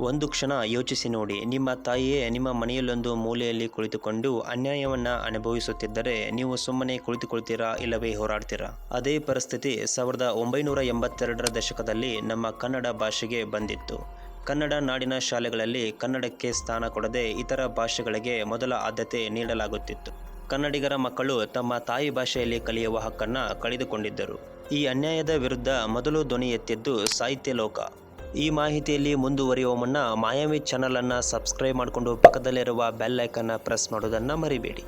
ಒಂದು ಕ್ಷಣ ಯೋಚಿಸಿ ನೋಡಿ. ನಿಮ್ಮ ತಾಯಿಯೇ ನಿಮ್ಮ ಮನೆಯಲ್ಲೊಂದು ಮೂಲೆಯಲ್ಲಿ ಕುಳಿತುಕೊಂಡು ಅನ್ಯಾಯವನ್ನ ಅನುಭವಿಸುತ್ತಿದ್ದರೆ ನೀವು ಸುಮ್ಮನೆ ಕುಳಿತುಕೊಳ್ತೀರಾ ಇಲ್ಲವೇ ಹೋರಾಡ್ತೀರಾ? ಅದೇ ಪರಿಸ್ಥಿತಿ ಸಾವಿರದ ಒಂಬೈನೂರ ಎಂಬತ್ತೆರಡರ ದಶಕದಲ್ಲಿ ನಮ್ಮ ಕನ್ನಡ ಭಾಷೆಗೆ ಬಂದಿತ್ತು. ಕನ್ನಡ ನಾಡಿನ ಶಾಲೆಗಳಲ್ಲಿ ಕನ್ನಡಕ್ಕೆ ಸ್ಥಾನ ಕೊಡದೆ ಇತರ ಭಾಷೆಗಳಿಗೆ ಮೊದಲ ಆದ್ಯತೆ ನೀಡಲಾಗುತ್ತಿತ್ತು. ಕನ್ನಡಿಗರ ಮಕ್ಕಳು ತಮ್ಮ ತಾಯಿ ಭಾಷೆಯಲ್ಲಿ ಕಲಿಯುವ ಹಕ್ಕನ್ನು ಕಳೆದುಕೊಂಡಿದ್ದರು. ಈ ಅನ್ಯಾಯದ ವಿರುದ್ಧ ಮೊದಲು ಧ್ವನಿ ಎತ್ತಿದ್ದು ಸಾಹಿತ್ಯ ಲೋಕ. ಈ ಮಾಹಿತಿಯಲ್ಲಿ ಮುಂದುವರಿಯುವ ಮುನ್ನ ಮಾಯಾವಿ ಚಾನಲನ್ನು ಸಬ್ಸ್ಕ್ರೈಬ್ ಮಾಡಿಕೊಂಡು ಪಕ್ಕದಲ್ಲಿರುವ ಬೆಲ್ ಐಕನ್ನ ಪ್ರೆಸ್ ಮಾಡೋದನ್ನು ಮರಿಬೇಡಿ.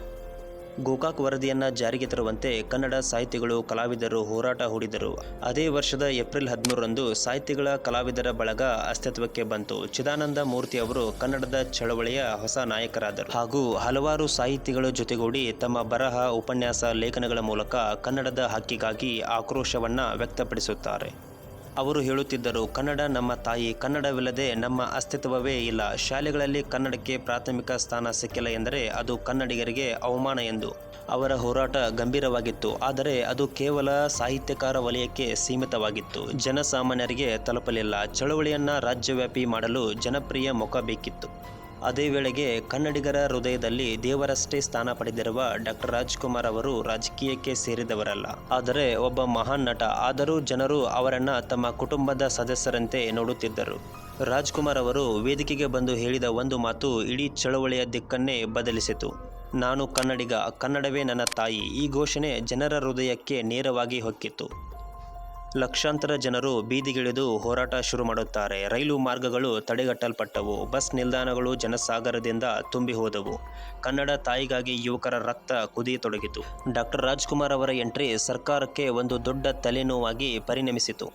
ಗೋಕಾಕ್ ವರದಿಯನ್ನು ಜಾರಿಗೆ ತರುವಂತೆ ಕನ್ನಡ ಸಾಹಿತಿಗಳು, ಕಲಾವಿದರು ಹೋರಾಟ ಹೂಡಿದರು. ಅದೇ ವರ್ಷದ ಏಪ್ರಿಲ್ ಹದಿಮೂರರಂದು ಸಾಹಿತಿಗಳ, ಕಲಾವಿದರ ಬಳಗ ಅಸ್ತಿತ್ವಕ್ಕೆ ಬಂತು. ಚಿದಾನಂದ ಮೂರ್ತಿ ಅವರು ಕನ್ನಡದ ಚಳವಳಿಯ ಹೊಸ ನಾಯಕರಾದರು. ಹಾಗೂ ಹಲವಾರು ಸಾಹಿತಿಗಳು ಜೊತೆಗೂಡಿ ತಮ್ಮ ಬರಹ, ಉಪನ್ಯಾಸ, ಲೇಖನಗಳ ಮೂಲಕ ಕನ್ನಡದ ಹಕ್ಕಿಗಾಗಿ ಆಕ್ರೋಶವನ್ನು ವ್ಯಕ್ತಪಡಿಸುತ್ತಾರೆ. ಅವರು ಹೇಳುತ್ತಿದ್ದರು, ಕನ್ನಡ ನಮ್ಮ ತಾಯಿ, ಕನ್ನಡವಿಲ್ಲದೆ ನಮ್ಮ ಅಸ್ತಿತ್ವವೇ ಇಲ್ಲ. ಶಾಲೆಗಳಲ್ಲಿ ಕನ್ನಡಕ್ಕೆ ಪ್ರಾಥಮಿಕ ಸ್ಥಾನ ಸಿಕ್ಕಿಲ್ಲ ಎಂದರೆ ಅದು ಕನ್ನಡಿಗರಿಗೆ ಅವಮಾನ ಎಂದು. ಅವರ ಹೋರಾಟ ಗಂಭೀರವಾಗಿತ್ತು. ಆದರೆ ಅದು ಕೇವಲ ಸಾಹಿತ್ಯಕಾರ ವಲಯಕ್ಕೆ ಸೀಮಿತವಾಗಿತ್ತು. ಜನಸಾಮಾನ್ಯರಿಗೆ ತಲುಪಲಿಲ್ಲ. ಚಳವಳಿಯನ್ನ ರಾಜ್ಯವ್ಯಾಪಿ ಮಾಡಲು ಜನಪ್ರಿಯ ಮುಖ ಬೇಕಿತ್ತು. ಅದೇ ವೇಳೆಗೆ ಕನ್ನಡಿಗರ ಹೃದಯದಲ್ಲಿ ದೇವರಷ್ಟೇ ಸ್ಥಾನ ಪಡೆದಿರುವ ಡಾಕ್ಟರ್ ರಾಜ್ಕುಮಾರ್ ಅವರು ರಾಜಕೀಯಕ್ಕೆ ಸೇರಿದವರಲ್ಲ. ಆದರೆ ಒಬ್ಬ ಮಹಾನ್ ನಟ, ಆದರೂ ಜನರು ಅವರನ್ನ ತಮ್ಮ ಕುಟುಂಬದ ಸದಸ್ಯರಂತೆ ನೋಡುತ್ತಿದ್ದರು. ರಾಜ್ಕುಮಾರ್ ಅವರು ವೇದಿಕೆಗೆ ಬಂದು ಹೇಳಿದ ಒಂದು ಮಾತು ಇಡೀ ಚಳವಳಿಯ ದಿಕ್ಕನ್ನೇ ಬದಲಿಸಿತು. ನಾನು ಕನ್ನಡಿಗ, ಕನ್ನಡವೇ ನನ್ನ ತಾಯಿ ಈ ಘೋಷಣೆ ಜನರ ಹೃದಯಕ್ಕೆ ನೇರವಾಗಿ ಹೊಕ್ಕಿತು ಲಕ್ಷಾಂತರ ಜನರು ಬೀದಿಗಿಳಿದು ಹೋರಾಟ ಶುರು ಮಾಡುತ್ತಾರೆ. ರೈಲು ಮಾರ್ಗಗಳು ತಡೆಗಟ್ಟಲ್ಪಟ್ಟವು. ಬಸ್ ನಿಲ್ದಾಣಗಳು ಜನಸಾಗರದಿಂದ ತುಂಬಿ ಹೋದವು. ಕನ್ನಡ ತಾಯಿಗಾಗಿ ಯುವಕರ ರಕ್ತ ಕುದಿಯತೊಡಗಿತು. ಡಾಕ್ಟರ್ ರಾಜ್ಕುಮಾರ್ ಅವರ ಎಂಟ್ರಿ ಸರ್ಕಾರಕ್ಕೆ ಒಂದು ದೊಡ್ಡ ತಲೆನೋವಾಗಿ ಪರಿಣಮಿಸಿತು.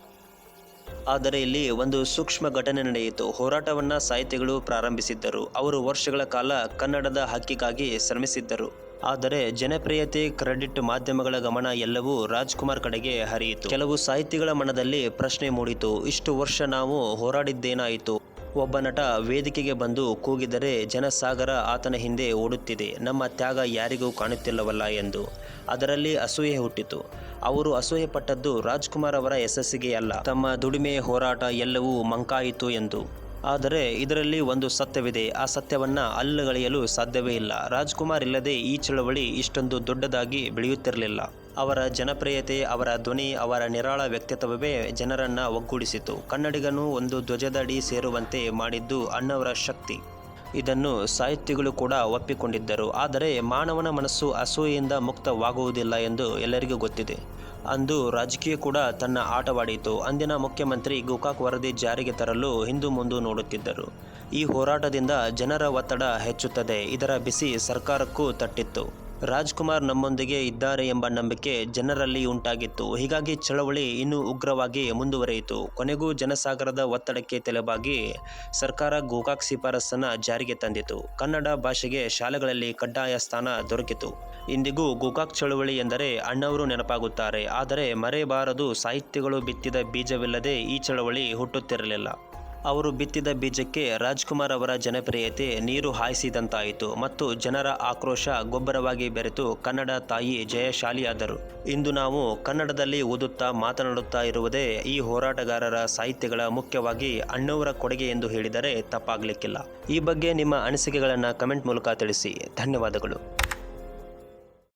ಆದರೆ ಇಲ್ಲಿ ಒಂದು ಸೂಕ್ಷ್ಮ ಘಟನೆ ನಡೆಯಿತು. ಹೋರಾಟವನ್ನು ಸಾಹಿತಿಗಳು ಪ್ರಾರಂಭಿಸಿದ್ದರು. ಅವರು ವರ್ಷಗಳ ಕಾಲ ಕನ್ನಡದ ಹಕ್ಕಿಗಾಗಿ ಶ್ರಮಿಸಿದ್ದರು. ಆದರೆ ಜನಪ್ರಿಯತೆ, ಕ್ರೆಡಿಟ್ ಮಾಧ್ಯಮಗಳ ಗಮನ ಎಲ್ಲವೂ ರಾಜ್ಕುಮಾರ್ ಕಡೆಗೆ ಹರಿಯಿತು. ಕೆಲವು ಸಾಹಿತಿಗಳ ಮನದಲ್ಲಿ ಪ್ರಶ್ನೆ ಮೂಡಿತು. ಇಷ್ಟು ವರ್ಷ ನಾವು ಹೋರಾಡಿದ್ದೇನಾಯಿತು? ಒಬ್ಬ ನಟ ವೇದಿಕೆಗೆ ಬಂದು ಕೂಗಿದರೆ ಜನಸಾಗರ ಆತನ ಹಿಂದೆ ಓಡುತ್ತಿದೆ. ನಮ್ಮ ತ್ಯಾಗ ಯಾರಿಗೂ ಕಾಣುತ್ತಿಲ್ಲವಲ್ಲ ಎಂದು. ಅದರಲ್ಲಿ ಅಸೂಯೆ ಹುಟ್ಟಿತು. ಅವರು ಅಸೂಯೆ ಪಟ್ಟದ್ದು ರಾಜ್ಕುಮಾರ್ ಅವರ ಯಶಸ್ಸಿಗೆ ಅಲ್ಲ. ತಮ್ಮ ದುಡಿಮೆ ಹೋರಾಟ ಎಲ್ಲವೂ ಮಂಕಾಯಿತು ಎಂದು. ಆದರೆ ಇದರಲ್ಲಿ ಒಂದು ಸತ್ಯವಿದೆ. ಆ ಸತ್ಯವನ್ನು ಅಲ್ಲಗಳೆಯಲು ಸಾಧ್ಯವೇ ಇಲ್ಲ. ರಾಜ್ಕುಮಾರ್ ಇಲ್ಲದೆ ಈ ಚಳವಳಿ ಇಷ್ಟೊಂದು ದೊಡ್ಡದಾಗಿ ಬೆಳೆಯುತ್ತಿರಲಿಲ್ಲ. ಅವರ ಜನಪ್ರಿಯತೆ, ಅವರ ಧ್ವನಿ, ಅವರ ನಿರಾಳ ವ್ಯಕ್ತಿತ್ವವೇ ಜನರನ್ನು ಒಗ್ಗೂಡಿಸಿತು. ಕನ್ನಡಿಗನು ಒಂದು ಧ್ವಜದಡಿ ಸೇರುವಂತೆ ಮಾಡಿದ್ದು ಅಣ್ಣವರ ಶಕ್ತಿ. ಇದನ್ನು ಸಾಹಿತ್ಯಗಳು ಕೂಡ ಒಪ್ಪಿಕೊಂಡಿದ್ದರು. ಆದರೆ ಮಾನವನ ಮನಸ್ಸು ಅಸೂಯೆಯಿಂದ ಮುಕ್ತವಾಗುವುದಿಲ್ಲ ಎಂದು ಎಲ್ಲರಿಗೂ ಗೊತ್ತಿದೆ. ಅಂದು ರಾಜಕೀಯ ಕೂಡ ತನ್ನ ಆಟವಾಡಿತು. ಅಂದಿನ ಮುಖ್ಯಮಂತ್ರಿ ಗೋಕಾಕ್ ವರದಿ ಜಾರಿಗೆ ತರಲು ಹಿಂದು ಮುಂದು ನೋಡುತ್ತಿದ್ದರು. ಈ ಹೋರಾಟದಿಂದ ಜನರ ಒತ್ತಡ ಹೆಚ್ಚುತ್ತದೆ. ಇದರ ಬಿಸಿ ಸರ್ಕಾರಕ್ಕೂ ತಟ್ಟಿತ್ತು. ರಾಜ್ಕುಮಾರ್ ನಮ್ಮೊಂದಿಗೆ ಇದ್ದಾರೆ ಎಂಬ ನಂಬಿಕೆ ಜನರಲ್ಲಿ ಉಂಟಾಗಿತ್ತು. ಹೀಗಾಗಿ ಚಳವಳಿ ಇನ್ನೂ ಉಗ್ರವಾಗಿ ಮುಂದುವರಿಯಿತು. ಕೊನೆಗೂ ಜನಸಾಗರದ ಒತ್ತಡಕ್ಕೆ ತಲೆಬಾಗಿ ಸರ್ಕಾರ ಗೋಕಾಕ್ ಶಿಫಾರಸನ್ನು ಜಾರಿಗೆ ತಂದಿತು ಕನ್ನಡ ಭಾಷೆಗೆ ಶಾಲೆಗಳಲ್ಲಿ ಕಡ್ಡಾಯ ಸ್ಥಾನ ದೊರಕಿತು. ಇಂದಿಗೂ ಗೋಕಾಕ್ ಚಳವಳಿ ಎಂದರೆ ಅಣ್ಣವರು ನೆನಪಾಗುತ್ತಾರೆ. ಆದರೆ ಮರೆಯಬಾರದು ಸಾಹಿತ್ಯಗಳು ಬಿತ್ತಿದ ಬೀಜವಿಲ್ಲದೆ ಈ ಚಳವಳಿ ಹುಟ್ಟುತ್ತಿರಲಿಲ್ಲ. ಅವರು ಬಿತ್ತಿದ ಬೀಜಕ್ಕೆ ರಾಜ್ಕುಮಾರ್ ಅವರ ಜನಪ್ರಿಯತೆ ನೀರು ಹಾಯಿಸಿದಂತಾಯಿತು ಮತ್ತು ಜನರ ಆಕ್ರೋಶ ಗೊಬ್ಬರವಾಗಿ ಬೆರೆತು ಕನ್ನಡ ತಾಯಿ ಜಯಶಾಲಿಯಾದರು. ಇಂದು ನಾವು ಕನ್ನಡದಲ್ಲಿ ಓದುತ್ತಾ ಮಾತನಾಡುತ್ತಾ ಇರುವುದೇ ಈ ಹೋರಾಟಗಾರರ ಸಾಹಿತ್ಯಗಳ ಮುಖ್ಯವಾಗಿ ಅಣ್ಣವರ ಕೊಡುಗೆ ಎಂದು ಹೇಳಿದರೆ ತಪ್ಪಾಗಲಿಕ್ಕಿಲ್ಲ. ಈ ಬಗ್ಗೆ ನಿಮ್ಮ ಅನಿಸಿಕೆಗಳನ್ನು ಕಮೆಂಟ್ ಮೂಲಕ ತಿಳಿಸಿ. ಧನ್ಯವಾದಗಳು.